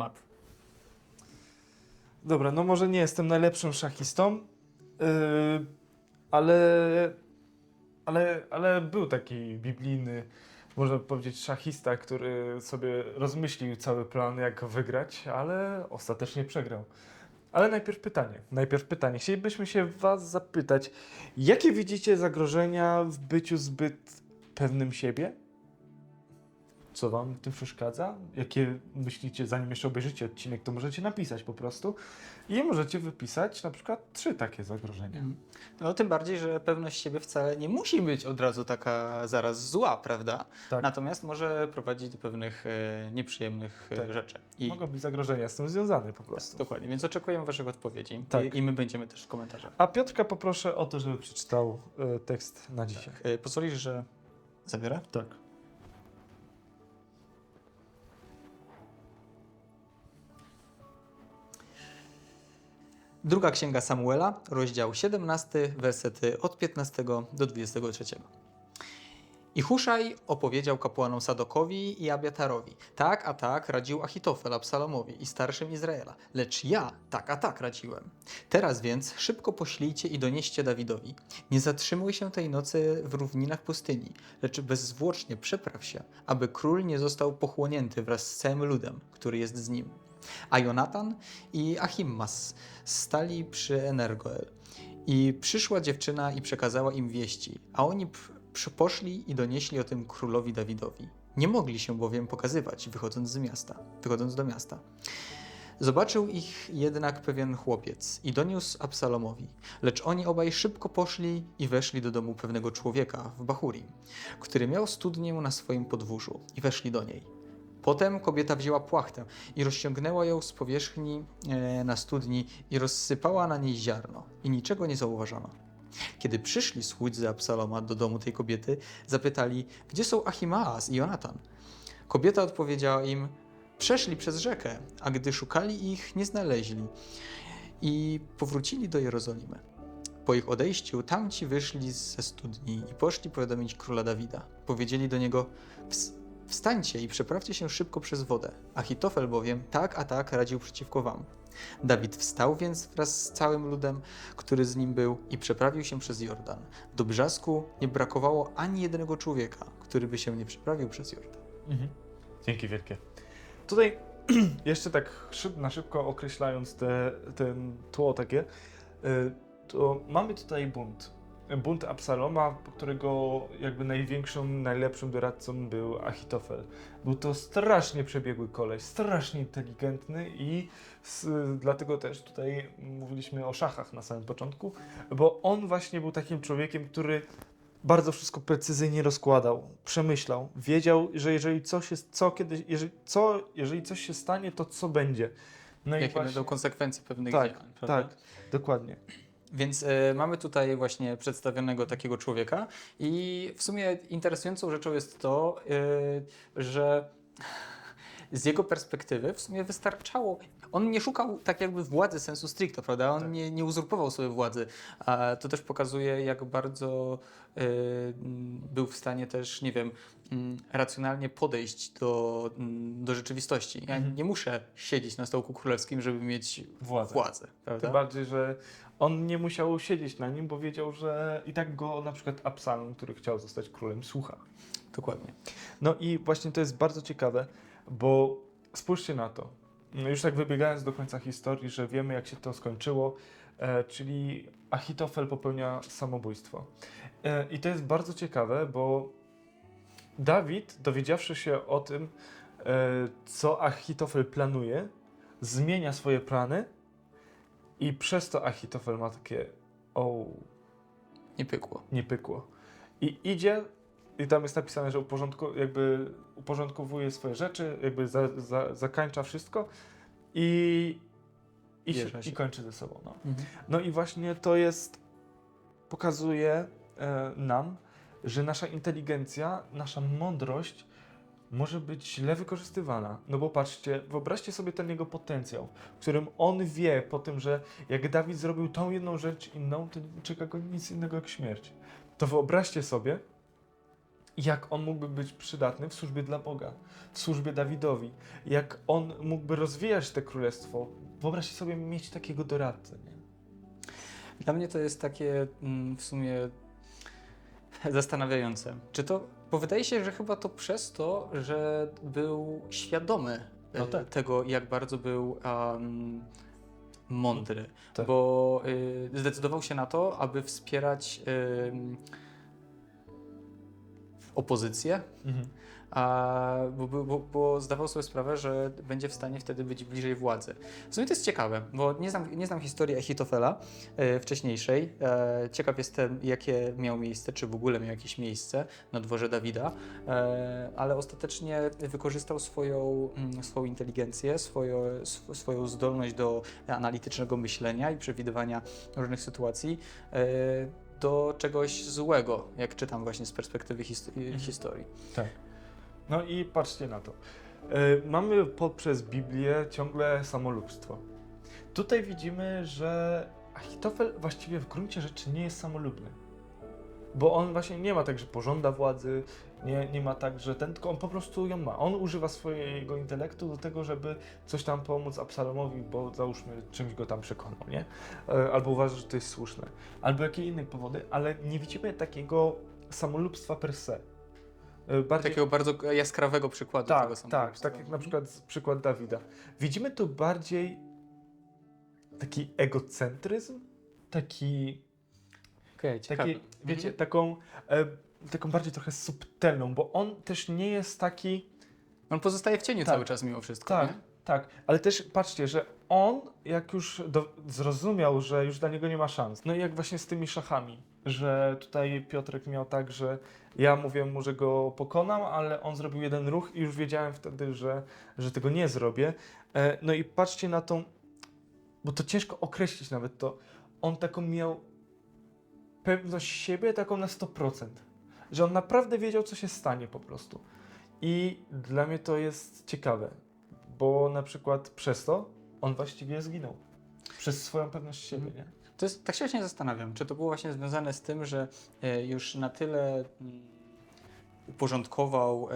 szachmat. Dobra, no może nie jestem najlepszym szachistą, yy, ale, ale, ale był taki biblijny, można powiedzieć, szachista, który sobie rozmyślił cały plan, jak wygrać, ale ostatecznie przegrał. Ale najpierw pytanie. Najpierw pytanie. Chcielibyśmy się Was zapytać, jakie widzicie zagrożenia w byciu zbyt pewnym siebie? Co Wam w tym przeszkadza? Jakie myślicie, zanim jeszcze obejrzycie odcinek, to możecie napisać po prostu i możecie wypisać na przykład trzy takie zagrożenia. No tym bardziej, że pewność siebie wcale nie musi być od razu taka zaraz zła, prawda? Tak. Natomiast może prowadzić do pewnych e, nieprzyjemnych e, Tak. rzeczy. I Mogą być zagrożenia z tym związane po prostu. dokładnie, więc oczekujemy Waszych odpowiedzi Tak. I, i my będziemy też w komentarzach. A Piotrka poproszę o to, żeby przeczytał e, tekst na dzisiaj. E, Pozwolisz, że zabiorę? Tak. Druga księga Samuela, rozdział 17, wersety od 15 do 23. I Huszaj opowiedział kapłanom Sadokowi i Abiatarowi. Tak, a tak radził Achitofel Absalomowi i starszym Izraela. Lecz ja tak, a tak radziłem. Teraz więc szybko poślijcie i donieście Dawidowi. Nie zatrzymuj się tej nocy w równinach pustyni, lecz bezzwłocznie przepraw się, aby król nie został pochłonięty wraz z całym ludem, który jest z nim. A Jonatan i Achimmas stali przy Energoel. I przyszła dziewczyna i przekazała im wieści, a oni poszli i donieśli o tym królowi Dawidowi. Nie mogli się bowiem pokazywać, wychodząc z miasta, wychodząc do miasta. Zobaczył ich jednak pewien chłopiec i doniósł Absalomowi, lecz oni obaj szybko poszli i weszli do domu pewnego człowieka w Bahurim, który miał studnię na swoim podwórzu i weszli do niej. Potem kobieta wzięła płachtę i rozciągnęła ją z powierzchni e, na studni i rozsypała na niej ziarno i niczego nie zauważono. Kiedy przyszli słudzy Absaloma do domu tej kobiety, zapytali, gdzie są Achimaaz i Jonatan? Kobieta odpowiedziała im, przeszli przez rzekę, a gdy szukali ich, nie znaleźli i powrócili do Jerozolimy. Po ich odejściu tamci wyszli ze studni i poszli powiadomić króla Dawida. Powiedzieli do niego, "Ws- wstańcie i przeprawcie się szybko przez wodę. Achitofel bowiem tak a tak radził przeciwko wam. Dawid wstał więc wraz z całym ludem, który z nim był i przeprawił się przez Jordan. Do brzasku nie brakowało ani jednego człowieka, który by się nie przeprawił przez Jordan. Mhm. Dzięki wielkie. Tutaj jeszcze tak szyb, na szybko określając te, ten tło takie, y, to mamy tutaj bunt. Bunt Absaloma, którego jakby największym, najlepszym doradcą był Achitofel. Był to strasznie przebiegły koleś, strasznie inteligentny i s, dlatego też tutaj mówiliśmy o szachach na samym początku, bo on właśnie był takim człowiekiem, który bardzo wszystko precyzyjnie rozkładał, przemyślał, wiedział, że jeżeli coś jest, co kiedyś, jeżeli, co, jeżeli coś się stanie, to co będzie. No i Jakie właśnie, będą konsekwencje pewnych tak, działań. prawda? tak, dokładnie. Więc e, mamy tutaj właśnie przedstawionego takiego człowieka i w sumie interesującą rzeczą jest to, e, że z jego perspektywy w sumie wystarczało. On nie szukał tak jakby władzy sensu stricto, prawda? On Tak. nie, nie uzurpował sobie władzy. A to też pokazuje, jak bardzo e, m, był w stanie też, nie wiem, m, racjonalnie podejść do, m, do rzeczywistości. Ja Mhm. nie muszę siedzieć na stołku królewskim, żeby mieć Władza. władzę, prawda? Tym bardziej, że on nie musiał siedzieć na nim, bo wiedział, że i tak go na przykład Absalom, który chciał zostać królem, słucha. Dokładnie. No i właśnie to jest bardzo ciekawe, bo spójrzcie na to. No Już tak wybiegając do końca historii, że wiemy jak się to skończyło, e, czyli Achitofel popełnia samobójstwo. E, I to jest bardzo ciekawe, bo Dawid, dowiedziawszy się o tym, e, co Achitofel planuje, zmienia swoje plany i przez to Achitofel ma takie o, Nie pykło. nie pykło. I idzie, i tam jest napisane, że uporządku, jakby uporządkowuje swoje rzeczy, jakby za, za, zakańcza wszystko i, i, się, i kończy ze sobą. No. Mhm. no i właśnie to jest, pokazuje e, nam, że nasza inteligencja, nasza mądrość może być źle wykorzystywana. No bo patrzcie, wyobraźcie sobie ten jego potencjał, w którym on wie po tym, że jak Dawid zrobił tą jedną rzecz inną, to nie czeka go nic innego jak śmierć. To wyobraźcie sobie, jak on mógłby być przydatny w służbie dla Boga, w służbie Dawidowi, jak on mógłby rozwijać te królestwo. Wyobraźcie sobie mieć takiego doradcę. Nie? Dla mnie to jest takie mm, w sumie zastanawiające. Czy to, bo wydaje się, że chyba to przez to, że był świadomy e, No tak. tego, jak bardzo był em, mądry, Tak. bo y, zdecydował się na to, aby wspierać ym, opozycję, a, bo, bo, bo, zdawał sobie sprawę, że będzie w stanie wtedy być bliżej władzy. W sumie to jest ciekawe, bo nie znam, nie znam historii Achitofela e, wcześniejszej. E, ciekaw jestem, jakie miał miejsce, czy w ogóle miał jakieś miejsce na dworze Dawida, e, ale ostatecznie wykorzystał swoją, mm, swoją inteligencję, swoją, sw- swoją zdolność do analitycznego myślenia i przewidywania różnych sytuacji. E, do czegoś złego, jak czytam właśnie z perspektywy his- historii. Tak. No i patrzcie na to. E, Mamy poprzez Biblię ciągle samolubstwo. Tutaj widzimy, że Achitofel właściwie w gruncie rzeczy nie jest samolubny. Bo on właśnie nie ma tak, że pożąda władzy, nie, nie ma tak, że ten, tylko on po prostu ją ma. On używa swojego intelektu do tego, żeby coś tam pomóc Absalomowi, bo załóżmy czymś go tam przekonał, nie? E, Albo uważa, że to jest słuszne. Albo jakie inne powody, ale nie widzimy takiego samolubstwa per se. E, Bardziej Takiego bardzo jaskrawego przykładu tak, tego tak, samobójstwa. tak jak na przykład przykład Dawida. Widzimy tu bardziej taki egocentryzm, taki, Okej, ciekawe. taki wiecie, Mhm. taką, e, taką bardziej trochę subtelną, bo on też nie jest taki, On pozostaje w cieniu Tak. cały czas mimo wszystko, tak, nie? tak, ale też patrzcie, że on jak już do, zrozumiał, że już dla niego nie ma szans, no i jak właśnie z tymi szachami, że tutaj Piotrek miał tak, że ja mówię mu, że go pokonam, ale on zrobił jeden ruch i już wiedziałem wtedy, że, że tego nie zrobię. E, No i patrzcie na tą, bo to ciężko określić nawet to, on taką miał pewność siebie taką na 100%, że on naprawdę wiedział, co się stanie po prostu. I dla mnie to jest ciekawe, bo na przykład przez to on właściwie zginął. Przez swoją pewność siebie, nie? To jest, tak się właśnie zastanawiam, czy to było właśnie związane z tym, że e, już na tyle mm, uporządkował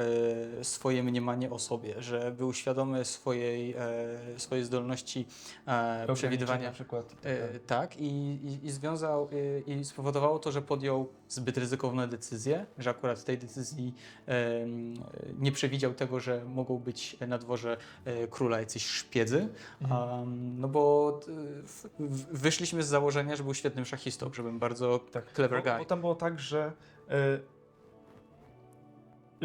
e, swoje mniemanie o sobie, że był świadomy swojej, e, swojej zdolności e, przewidywania. Na przykład. Tak, i, i, i związał, i spowodowało to, że podjął zbyt ryzykowne decyzje, że akurat w tej decyzji nie przewidział tego, że mogą być na dworze króla jacyś szpiedzy, Mhm. no bo wyszliśmy z założenia, że był świetnym szachistą, że był bardzo Tak. clever bo, guy. bo tam było tak, że,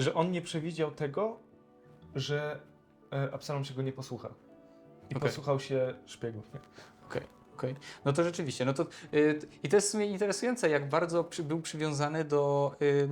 że on nie przewidział tego, że e, Absalom się go nie posłucha. I Okej. posłuchał się szpiegów. Nie? Okej. No to rzeczywiście, no to y, i to jest w sumie interesujące, jak bardzo przy, był przywiązany do, y,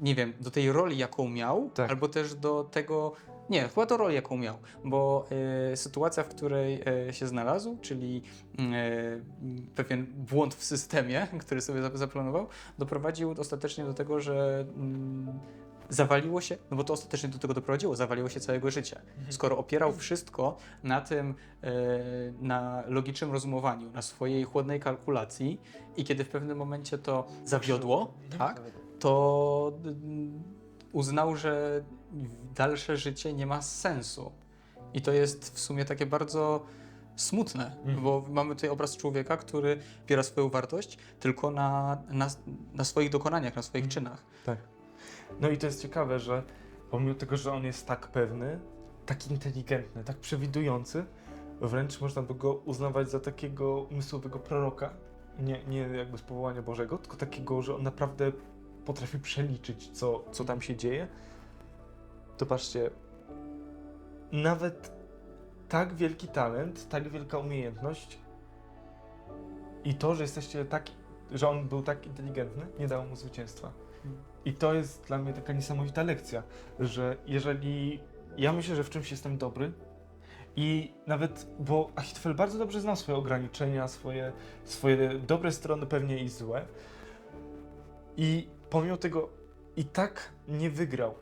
nie wiem, do tej roli, jaką miał, Tak. albo też do tego, nie, chyba do roli, jaką miał, bo y, sytuacja, w której y, się znalazł, czyli y, pewien błąd w systemie, który sobie zap- zaplanował, doprowadził ostatecznie do tego, że mm, zawaliło się, no bo to ostatecznie do tego doprowadziło, zawaliło się całego życia. Skoro opierał wszystko na tym, e, na logicznym rozumowaniu, na swojej chłodnej kalkulacji i kiedy w pewnym momencie to zawiodło, tak, to mm, uznał, że dalsze życie nie ma sensu. I to jest w sumie takie bardzo smutne, Mhm. bo mamy tutaj obraz człowieka, który opiera swoją wartość tylko na, na, na swoich dokonaniach, na swoich Mhm. czynach. Tak. No i to jest ciekawe, że pomimo tego, że on jest tak pewny, tak inteligentny, tak przewidujący, wręcz można by go uznawać za takiego umysłowego proroka. Nie, nie jakby z powołania Bożego, tylko takiego, że on naprawdę potrafi przeliczyć, co, co tam się dzieje. To patrzcie, nawet tak wielki talent, tak wielka umiejętność i to, że jesteście tak, że on był tak inteligentny, nie dało mu zwycięstwa. I to jest dla mnie taka niesamowita lekcja, że jeżeli ja myślę, że w czymś jestem dobry i nawet, bo Achitofel bardzo dobrze znał swoje ograniczenia, swoje, swoje dobre strony pewnie i złe i pomimo tego i tak nie wygrał,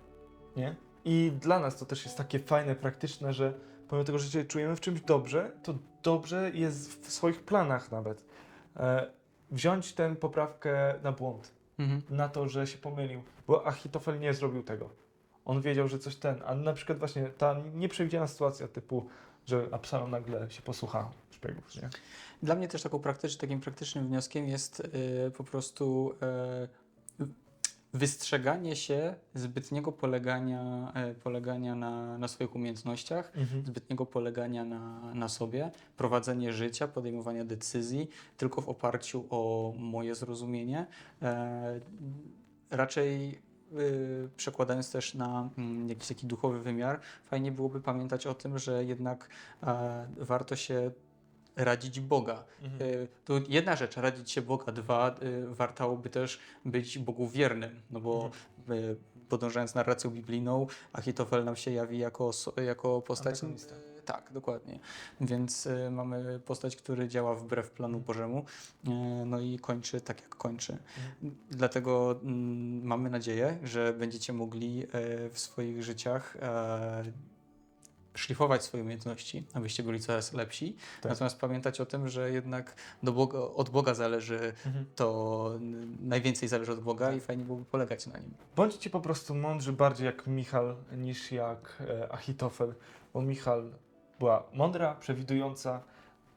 nie? I dla nas to też jest takie fajne, praktyczne, że pomimo tego, że się czujemy w czymś dobrze, to dobrze jest w swoich planach nawet. E, wziąć tę poprawkę na błąd Mhm. na to, że się pomylił. Bo Achitofel nie zrobił tego. On wiedział, że coś ten, a na przykład właśnie ta nieprzewidziana sytuacja typu, że Absalom nagle się posłucha szpiegów, nie? Dla mnie też taką praktycz, takim praktycznym wnioskiem jest y, po prostu y, wystrzeganie się zbytniego polegania, y, polegania na, na swoich umiejętnościach, zbytniego polegania na, na sobie, prowadzenie życia, podejmowania decyzji tylko w oparciu o moje zrozumienie. E, raczej y, przekładając też na mm, jakiś taki duchowy wymiar, fajnie byłoby pamiętać o tym, że jednak e, warto się radzić Boga. Y, To jedna rzecz, radzić się Boga. Dwa, y, wartałoby też być Bogu wiernym, no bo y, podążając narracją biblijną, Achitofel nam się jawi jako, jako postać. Antagonista. y, Tak, dokładnie. Więc y, mamy postać, który działa wbrew planu Bożemu, y, no i kończy tak, jak kończy. Dlatego mm, mamy nadzieję, że będziecie mogli e, w swoich życiach e, szlifować swoje umiejętności, abyście byli coraz lepsi. Tak. Natomiast pamiętać o tym, że jednak Boga, od Boga zależy to, n- najwięcej zależy od Boga i fajnie byłoby polegać na nim. Bądźcie po prostu mądrzy bardziej jak Michal niż jak e, Achitofel, bo Michal była mądra, przewidująca,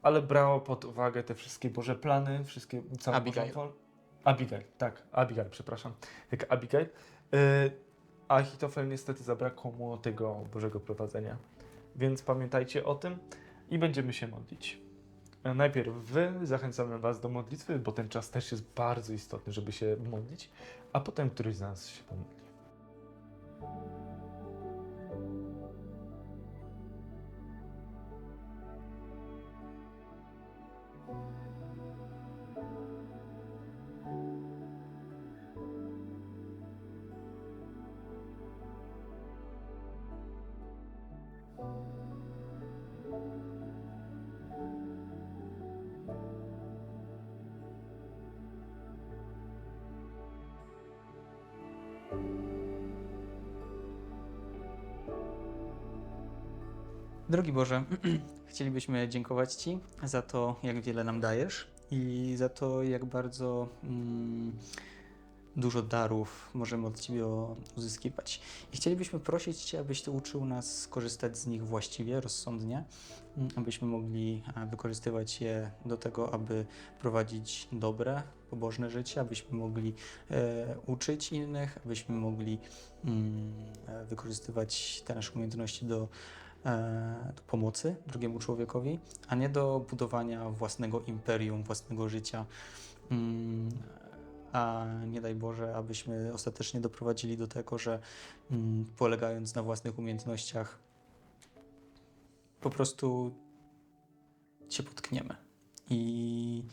ale brała pod uwagę te wszystkie Boże plany, wszystkie całą Abigail. Bożą. Abigail, tak, Abigail, przepraszam, jak Abigail. E, a Achitofel niestety zabrakło mu tego Bożego prowadzenia. Więc pamiętajcie o tym i będziemy się modlić. E, Najpierw wy, zachęcamy was do modlitwy, bo ten czas też jest bardzo istotny, żeby się modlić, a potem któryś z nas się pomodli. Drogi Boże, chcielibyśmy dziękować Ci za to, jak wiele nam dajesz i za to, jak bardzo mm, dużo darów możemy od Ciebie uzyskiwać. I chcielibyśmy prosić Cię, abyś Ty uczył nas skorzystać z nich właściwie, rozsądnie, mm, abyśmy mogli wykorzystywać je do tego, aby prowadzić dobre, pobożne życie, abyśmy mogli e, uczyć innych, abyśmy mogli mm, e, wykorzystywać te nasze umiejętności do pomocy drugiemu człowiekowi, a nie do budowania własnego imperium, własnego życia. Mm, A nie daj Boże, abyśmy ostatecznie doprowadzili do tego, że mm, polegając na własnych umiejętnościach, po prostu się potkniemy i,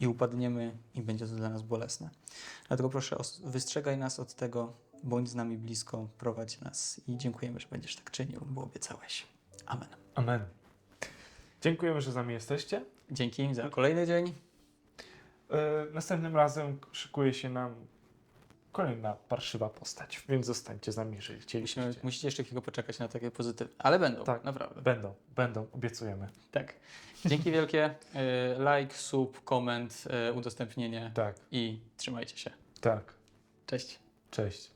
i upadniemy, i będzie to dla nas bolesne. Dlatego proszę, os- wystrzegaj nas od tego, bądź z nami blisko, prowadź nas i dziękujemy, że będziesz tak czynił, bo obiecałeś. Amen. Amen. Dziękujemy, że z nami jesteście. Dzięki za kolejny dzień. E, następnym razem szykuje się nam kolejna parszywa postać, więc zostańcie z nami, jeżeli chcieliście. Musimy, musicie jeszcze chwilę poczekać na takie pozytywne, ale będą, Tak. naprawdę. Będą, będą, obiecujemy. Tak. Dzięki wielkie. Y, Like, sub, koment, udostępnienie Tak, i trzymajcie się. tak. Cześć. Cześć.